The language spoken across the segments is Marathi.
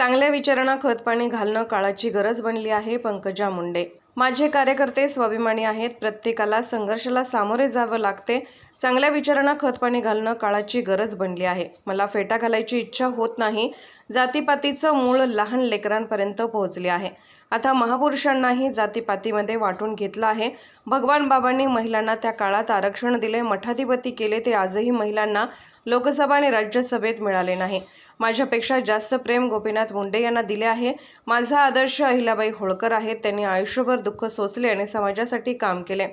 चांगल्या विचारांना खतपाणी घालणं काळाची गरज बनली आहे पंकजा मुंडे. माझे कार्यकर्ते स्वाभिमानी आहेत. प्रत्येकाला संघर्षाला सामोरे जावं लागते. चांगल्या विचारांना खतपाणी घालणं काळाची गरज बनली आहे. मला फेटा घालायची इच्छा होत नाही. जातीपातीचं मूळ लहान लेकरांपर्यंत पोहोचले आहे. आता महापुरुषांनाही जातीपातीमध्ये वाटून घेतलं आहे. भगवान बाबांनी महिलांना त्या काळात आरक्षण दिले मठाधिपती केले ते आजही महिलांना लोकसभा आणि राज्यसभेत मिळाले नाही. माझ्यापेक्षा जास्त प्रेम गोपीनाथ मुंडे यांना दिले आहे. माझा आदर्श अहिलाबाई होळकर आहेत. त्यांनी आयुष्यभर दुःख सोचले आणि समाजासाठी काम केले.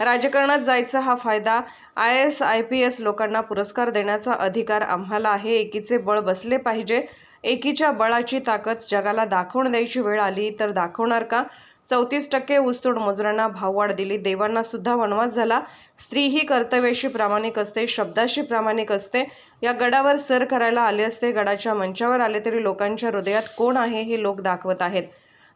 राजकारणात जायचा हा फायदा I S I P S लोकांना पुरस्कार देण्याचा अधिकार आम्हाला आहे. एकीचे बळ बसले पाहिजे. एकीच्या बळाची ताकद जगाला दाखवून द्यायची वेळ आली तर दाखवणार का? चौतीस टक्के ऊसतोड मजुरांना भाववाढ दिली. देवांना सुद्धा वनवास झाला. स्त्री ही कर्तव्याशी प्रामाणिक असते शब्दाशी प्रामाणिक असते. या गडावर सर करायला आले असते गडाच्या मंचावर आले तरी लोकांच्या हृदयात कोण आहे हे लोक दाखवत आहेत.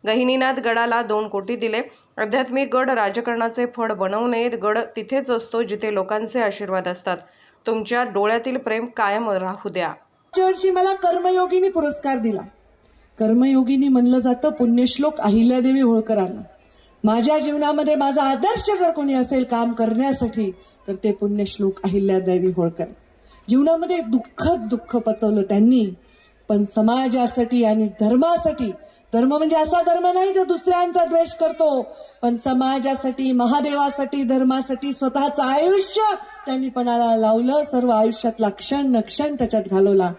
गहिनीनाथ गडाला दोन कोटी दिले. आध्यात्मिक गड राजकारणाचे फळ बनवू नयेत. गड तिथेच असतो जिथे लोकांचे आशीर्वाद असतात. तुमच्या डोळ्यातील प्रेम कायम राहू द्या. मला कर्मयोगीने पुरस्कार दिला. कर्मयोगिनी म्हणलं जातं पुण्यश्लोक अहिल्यादेवी होळकरांना. माझ्या जीवनामध्ये माझा आदर्श जर कोणी असेल काम करण्यासाठी तर ते पुण्यश्लोक अहिल्यादेवी होळकर. जीवनामध्ये दुःखच दुःख पचवलं त्यांनी पण समाजासाठी आणि धर्मासाठी धर्म म्हणजे असा धर्म नाही जो दुसऱ्यांचा द्वेष करतो पण समाजासाठी महादेवासाठी धर्मासाठी स्वतःचं आयुष्य त्यांनी पणाला लावलं सर्व आयुष्यातला क्षण नक्षण क्षण त्याच्यात घालवला.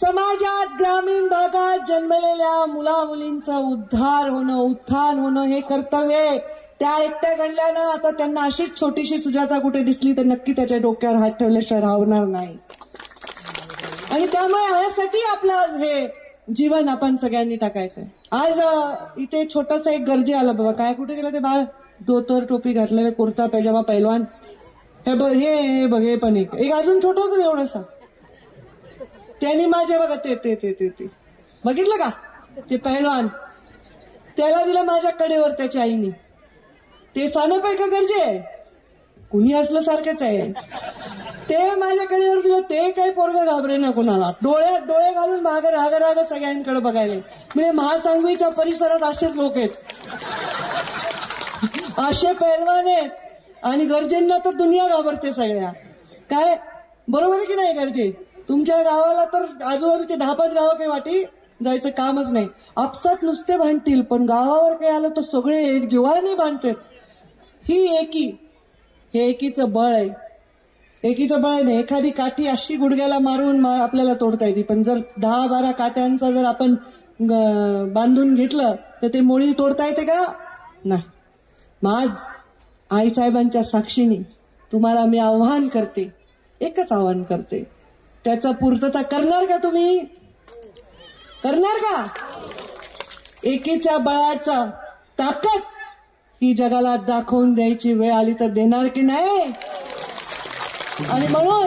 समाजात ग्रामीण भागात जन्मलेल्या मुला मुलींचा उद्धार होणं उत्थान होणं हे कर्तव्य आहे. त्या एकट्या घडल्यानं आता त्यांना अशीच छोटीशी सुजाता कुठे दिसली तर नक्की त्याच्या डोक्यावर हात ठेवल्याशिवाय राहणार नाही. आणि त्यामुळे यासाठी आपलं हे जीवन आपण सगळ्यांनी टाकायचंय आज इथे छोटस एक गरजे आलं बाबा. काय कुठे गेलं ते बाळ? धोतर टोपी घातलेलं कुर्ता पैजामा पैलवान. हे बघ हे हे बघ हे पण एक. एक अजून छोटं होतं एवढंसा. त्यांनी माझे बघा ते ते ते ते ते. बघितलं का? ते पहिलवान. त्याला दिलं माझ्या कडेवर त्याच्या आईने. ते सानप आहे का गरजे आहे? कुणी असलं सारखंच आहे. ते माझ्या कडेवर दिलं ते काही पोरग घाबरे ना कुणाला. डोळ्यात डोळे घालून मागे राग राग सगळ्यांकडे बघायला. म्हणजे महासांगवीच्या परिसरात असेच लोक आहेत. असे पैलवान आहेत. आणि गरजेंना तर दुनिया घाबरते सगळ्या. काय? बरोबर आहे की नाही गरजे? तुमच्या गावाला तर आजूबाजूचे दहा पाच गावं काही वाटी जायचं कामच नाही. आपसात नुसते भांडतील पण गावावर काही आलं तर सगळे एक जीवाने बांधतात ही एकी हे एकीचं बळ आहे. एकीचं बळ नाही एखादी काठी अशी गुडघ्याला मारून मा- आपल्याला तोडता येते. पण जर दहा बारा काट्यांचा जर आपण ग- बांधून घेतलं तर ते मोळी तोडता येते का? नाही. माझ आईसाहेबांच्या साक्षीने तुम्हाला मी आव्हान करते. एकच आव्हान करते. त्याचा पूर्तता करणार का तुम्ही? करणार का? एकीच्या बळाचा ताकद ही जगाला दाखवून द्यायची वेळ आली तर देणार की नाही? आणि म्हणून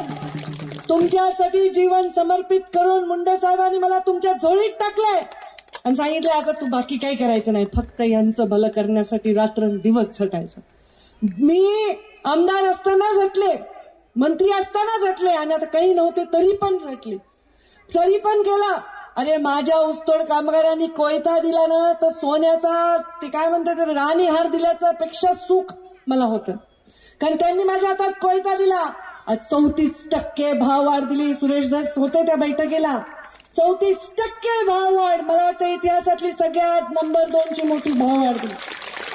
तुमच्यासाठी जीवन समर्पित करून मुंडे साहेबांनी मला तुमच्या झोळीत टाकलंय. आणि सांगितलं आता तू बाकी काही करायचं नाही. फक्त यांचं भलं करण्यासाठी रात्र दिवस झटायचं. मी आमदार असताना झटले. मंत्री असताना झटले. आणि आता काही नव्हते तरी पण झटले. तरी पण केला अरे माझ्या ऊसतोड कामगारांनी कोयता दिला ना तर सोन्याचा ते काय म्हणतात ते राणी हार दिल्याचा पेक्षा सुख मला होतं. कारण त्यांनी माझ्या हातात कोयता दिला. आज चौतीस टक्के भाव वाढ दिली. सुरेश दास होते त्या बैठकीला. चौतीस टक्के भाव वाढ. मला वाटतं इतिहासातली सगळ्यात नंबर दोनची मोठी भाव वाढ दिली.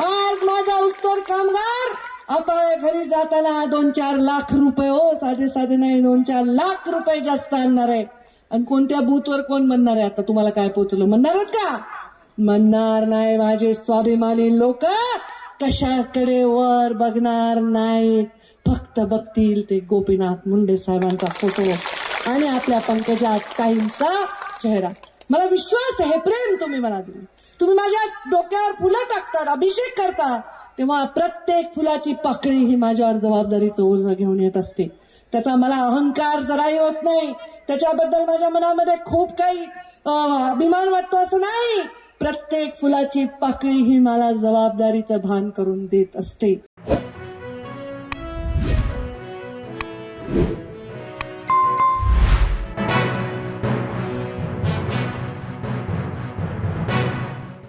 आज माझा ऊसतोड कामगार आपल्या घरी जाताना दोन चार लाख रुपये हो साधे साधे नाही दोन चार लाख रुपये जास्त आणणार आहे. आणि कोणत्या बूथवर कोण म्हणणार आहे? आता तुम्हाला काय पोचलं? म्हणणार आहेत का? म्हणणार नाही माझे स्वाभिमानी लोक. कशाकडे वर बघणार नाही. फक्त बघतील ते गोपीनाथ मुंडे साहेबांचा फोटो आणि आपल्या पंकजा ताईंचा चेहरा. मला विश्वास आहे प्रेम तुम्ही मला दिले तुम्ही माझ्या डोक्यावर फुलं टाकतात अभिषेक करता. तेव्हा प्रत्येक फुलाची पाकळी ही माझ्यावर जबाबदारीचं ओझं घेऊन येत असते. त्याचा मला अहंकार जराही होत नाही. त्याच्याबद्दल माझ्या मनामध्ये खूप काही अभिमान वाटतो असं नाही. प्रत्येक फुलाची पाकळी ही मला जबाबदारीचं भान करून देत असते.